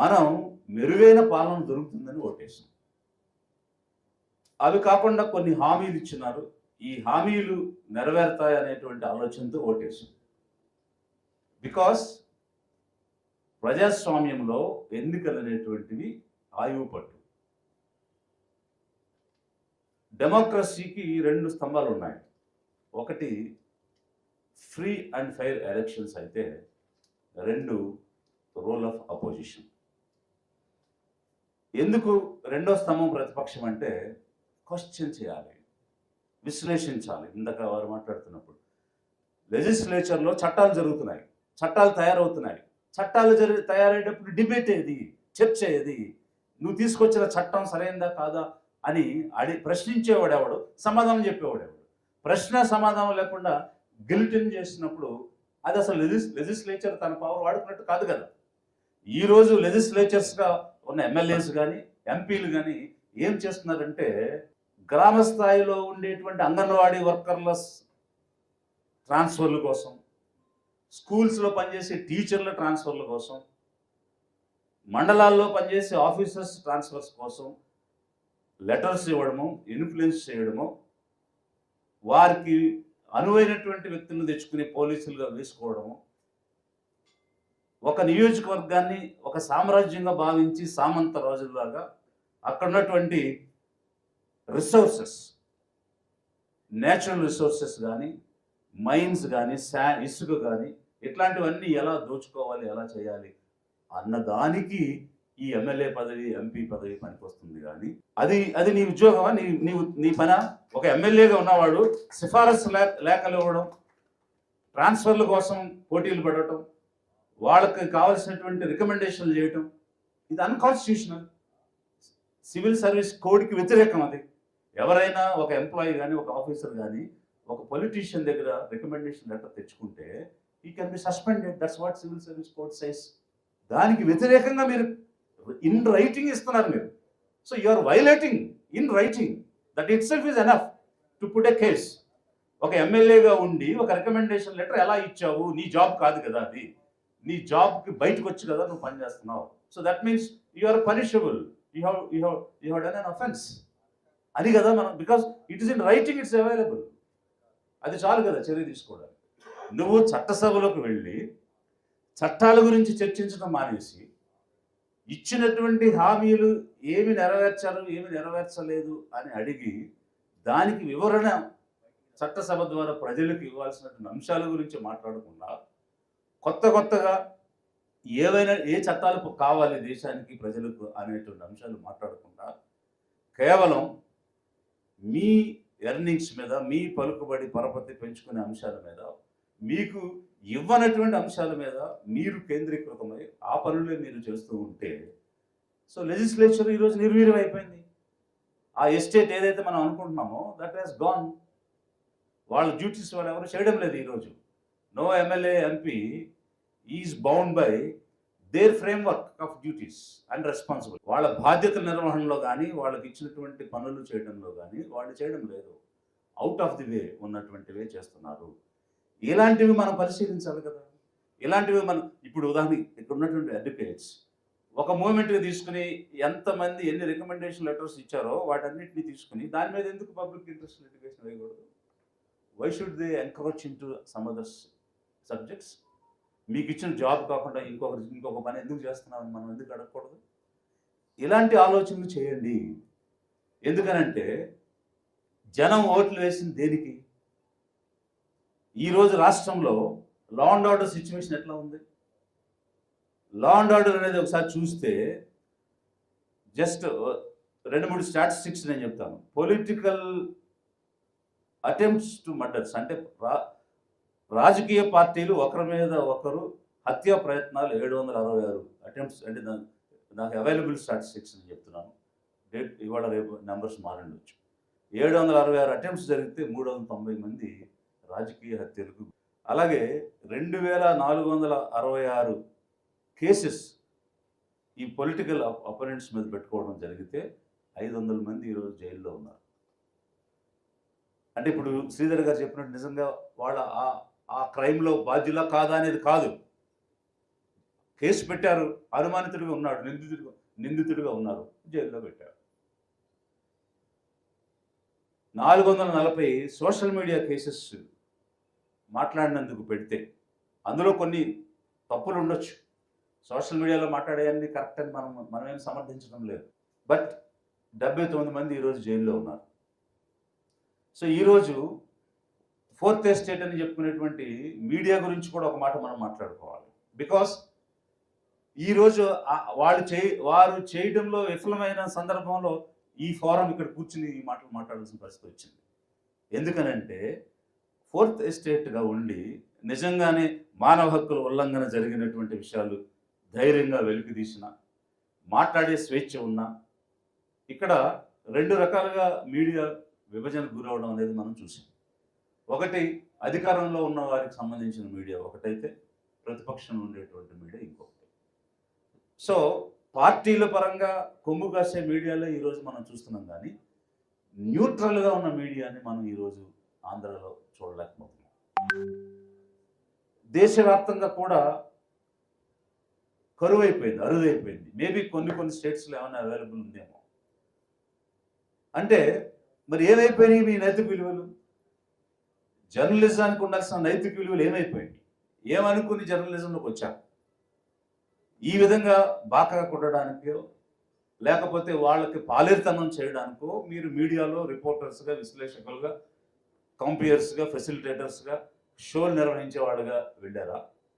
మనం మెరుగైన పాలన దొరుకుతుందని ఓటేసాం. అవి కాకుండా కొన్ని హామీలు ఇచ్చినారు. ఈ హామీలు నెరవేరుతాయి అనేటువంటి ఆలోచనతో ఓటేసాం. బికాస్ ప్రజాస్వామ్యంలో ఎన్నికలు అనేటువంటివి ఆయువు పట్టు. డెమోక్రసీకి రెండు స్తంభాలు ఉన్నాయి. ఒకటి ఫ్రీ అండ్ ఫైర్ ఎలక్షన్స్ అయితే రెండు రోల్ ఆఫ్ అపోజిషన్. ఎందుకు రెండో స్తంభం ప్రతిపక్షం అంటే క్వశ్చన్ చేయాలి విశ్లేషించాలి. ఇందాక వారు మాట్లాడుతున్నప్పుడు లెజిస్లేచర్లో చట్టాలు జరుగుతున్నాయి చట్టాలు తయారవుతున్నాయి. చట్టాలు జరి తయారయ్యేటప్పుడు డిబేట్ ఏది చర్చ ఏది నువ్వు తీసుకొచ్చిన చట్టం సరైందా కాదా అని అడి ప్రశ్నించేవాడేవాడు సమాధానం చెప్పేవాడేవాడు ప్రశ్న సమాధానం లేకుండా గిలిటిన్ చేసినప్పుడు అది అసలు లెజిస్ లెజిస్లేచర్ తన పవర్ వాడుకున్నట్టు కాదు కదా. ఈరోజు లెజిస్లేచర్స్గా ఉన్న ఎమ్మెల్యేస్ కానీ ఎంపీలు కానీ ఏం చేస్తున్నారంటే గ్రామ స్థాయిలో ఉండేటువంటి అంగన్వాడీ వర్కర్ల ట్రాన్స్ఫర్ల కోసం స్కూల్స్లో పనిచేసే టీచర్ల ట్రాన్స్ఫర్ల కోసం మండలాల్లో పనిచేసే ఆఫీసర్స్ ట్రాన్స్ఫర్స్ కోసం లెటర్స్ ఇవ్వడము ఇన్ఫ్లుయెన్స్ చేయడము వారికి అనువైనటువంటి వ్యక్తులను తెచ్చుకుని పోలీసులుగా వేసుకోవడము ఒక నియోజకవర్గాన్ని ఒక సామ్రాజ్యంగా భావించి సామంత రోజుల్లాగా అక్కడ ఉన్నటువంటి రిసోర్సెస్ నేచురల్ రిసోర్సెస్ కానీ మైన్స్ కానీ శా ఇసుక కానీ ఇట్లాంటివన్నీ ఎలా దోచుకోవాలి ఎలా చేయాలి అన్నదానికి ఈ ఎమ్మెల్యే పదవి ఎంపీ పదవి పనికొస్తుంది కానీ అది అది నీ ఉద్యోగమా? నీ నీ నీ పన? ఒక ఎమ్మెల్యేగా ఉన్నవాడు సిఫారసు లేఖలు ఇవ్వడం ట్రాన్స్ఫర్ల కోసం పోటీలు పడటం వాళ్ళకి కావాల్సినటువంటి రికమెండేషన్లు చేయటం ఇది అన్కాన్స్టిట్యూషనల్ సివిల్ సర్వీస్ కోడ్కి వ్యతిరేకం అది. ఎవరైనా ఒక ఎంప్లాయీ కానీ ఒక ఆఫీసర్ కానీ ఒక పొలిటీషియన్ దగ్గర రికమెండేషన్ లెటర్ తెచ్చుకుంటే ఈ can be suspended that's what civil service code says దానికి వ్యతిరేకంగా మీరు ఇన్ రైటింగ్ ఇస్తున్నారు మీరు. So you are violating in writing that itself is enough to put a case ఒక ఎమ్మెల్యేగా ఉండి ఒక రికమెండేషన్ లెటర్ ఎలా ఇచ్చావు? నీ జాబ్ కాదు కదా అది. నీ జాబ్కి బయటకు వచ్చి కదా నువ్వు పని చేస్తున్నావు. So that means you are punishable you have you have you have done an offence అది కదా మనం because it is in writing it's available అది చాలు కదా చర్య తీసుకోవడానికి. నువ్వు చట్టసభలోకి వెళ్ళి చట్టాల గురించి చర్చించడం మానేసి ఇచ్చినటువంటి హామీలు ఏమి నెరవేర్చారు ఏమి నెరవేర్చలేదు అని అడిగి దానికి వివరణ చట్టసభ ద్వారా ప్రజలకు ఇవ్వాల్సినటువంటి అంశాల గురించి మాట్లాడకుండా కొత్త కొత్తగా ఏవైనా ఏ చట్టాలు కావాలి దేశానికి ప్రజలకు అనేటువంటి అంశాలు మాట్లాడకుండా కేవలం మీ ఎర్నింగ్స్ మీద మీ పలుకుబడి పరపతి పెంచుకునే అంశాల మీద మీకు ఇవ్వనటువంటి అంశాల మీద మీరు కేంద్రీకృతమై ఆ పనులే మీరు చేస్తూ ఉంటే సో లెజిస్లేచర్ ఈరోజు నిర్వీర్యం అయిపోయింది. ఆ ఎస్టేట్ ఏదైతే మనం అనుకుంటున్నామో దట్ హాస్ గాన్ వాళ్ళ డ్యూటీస్ వాళ్ళు ఎవరు చేయడం లేదు ఈరోజు no MLA MP is bound by their framework of duties and responsible. వాళ్ళ బాధ్యత నిర్వహణలో కానీ వాళ్ళకి ఇచ్చినటువంటి పనులు చేయడంలో కానీ వాళ్ళు చేయడం లేదు. అవుట్ ఆఫ్ ది వే ఉన్నటువంటివే చేస్తున్నారు. ఇలాంటివి మనం పరిశీలించాలి కదా. ఇలాంటివి మనం ఇప్పుడు ఉదాహరణ ఇక్కడ ఉన్నటువంటి అడ్వకేట్స్ ఒక మూమెంట్గా తీసుకుని ఎంతమంది ఎన్ని రికమెండేషన్ లెటర్స్ ఇచ్చారో వాటన్నిటిని తీసుకుని దాని మీద ఎందుకు పబ్లిక్ ఇంట్రెస్ట్ లిటిగేషన్ వేయకూడదు? Why should they encourage in to some others subjects మీకు ఇచ్చిన జాబ్ కాకుండా ఇంకొక ఇంకొక పని ఎందుకు చేస్తున్నామని మనం ఎందుకు అడగకూడదు? ఇలాంటి ఆలోచనలు చేయండి. ఎందుకనంటే జనం ఓట్లు వేసింది దేనికి? ఈరోజు రాష్ట్రంలో లా అండ్ ఆర్డర్ సిచ్యువేషన్ ఎట్లా ఉంది? లా అండ్ ఆర్డర్ అనేది ఒకసారి చూస్తే జస్ట్ రెండు మూడు స్టాటిస్టిక్స్ నేను చెప్తాను. పొలిటికల్ అటెంప్ట్స్ టు మర్డర్స్ అంటే రా రాజకీయ పార్టీలు ఒకరి మీద ఒకరు హత్యా ప్రయత్నాలు ఏడు వందల అరవై ఆరు అటెంప్ట్స్ అంటే దాని నాకు అవైలబుల్ స్టాటిస్టిక్స్ అని చెప్తున్నాను. డేట్ ఇవాళ రేపు నెంబర్స్ మారండొచ్చు. ఏడు వందల అరవై ఆరు అటెంప్ట్స్ జరిగితే మూడు వందల తొంభై మంది రాజకీయ హత్యలకు అలాగే రెండు వేల నాలుగు వందల అరవై ఆరు కేసెస్ ఈ పొలిటికల్ అపోనెంట్స్ మీద పెట్టుకోవడం జరిగితే ఐదు వందల మంది ఈరోజు జైల్లో ఉన్నారు. అంటే ఇప్పుడు శ్రీధర్ గారు చెప్పినట్టు నిజంగా వాళ్ళ ఆ ఆ క్రైమ్లో బాధ్యులా కాదా అనేది కాదు. కేసు పెట్టారు. అనుమానితుడిగా ఉన్నాడు. నిందితుడిగా నిందితుడిగా ఉన్నారు. జైల్లో పెట్టారు. నాలుగు వందల నలభై సోషల్ మీడియా కేసెస్ మాట్లాడినందుకు పెడితే అందులో కొన్ని తప్పులు ఉండొచ్చు. సోషల్ మీడియాలో మాట్లాడేవన్నీ కరెక్ట్ అని మనం మనమేం సమర్థించడం లేదు. బట్ డెబ్బై తొమ్మిది మంది ఈరోజు జైల్లో ఉన్నారు. సో ఈరోజు ఫోర్త్ ఎస్టేట్ అని చెప్పుకునేటువంటి మీడియా గురించి కూడా ఒక మాట మనం మాట్లాడుకోవాలి. బికాస్ ఈరోజు వాళ్ళు చేయి వారు చేయడంలో విఫలమైన సందర్భంలో ఈ ఫోరం ఇక్కడ కూర్చుని ఈ మాటలు మాట్లాడాల్సిన పరిస్థితి వచ్చింది. ఎందుకనంటే ఫోర్త్ ఎస్టేట్గా ఉండి నిజంగానే మానవ హక్కుల ఉల్లంఘన జరిగినటువంటి విషయాలు ధైర్యంగా వెలికితీసిన మాట్లాడే స్వేచ్ఛ ఉన్నా ఇక్కడ రెండు రకాలుగా మీడియా విభజనకు గురవడం అనేది మనం చూసాం ఒకటి అధికారంలో ఉన్న వారికి సంబంధించిన మీడియా ఒకటైతే ప్రతిపక్షంలో ఉండేటువంటి మీడియా ఇంకొకటి. సో పార్టీల పరంగా కొమ్ము కాసే మీడియాలో ఈరోజు మనం చూస్తున్నాం కానీ న్యూట్రల్గా ఉన్న మీడియాని మనం ఈరోజు ఆంధ్రలో చూడలేకపోతున్నాం. దేశవ్యాప్తంగా కూడా కరువైపోయింది అరుదైపోయింది. మేబీ కొన్ని కొన్ని స్టేట్స్లో ఏమైనా అవైలబుల్ ఉందేమో. అంటే మరి ఏమైపోయినాయి మీ నైతిక విలువలు జర్నలిజానికి ఉండాల్సిన నైతిక విలువలు ఏమైపోయింది? ఏమనుకుని జర్నలిజంలోకి వచ్చారు ఈ విధంగా బాకగా కొట్టడానికో లేకపోతే వాళ్ళకి పాలేరుతనం చేయడానికో మీరు మీడియాలో రిపోర్టర్స్గా విశ్లేషకులుగా కంపియర్స్గా ఫెసిలిటేటర్స్గా షోలు నిర్వహించేవాడుగా వెళ్ళారా?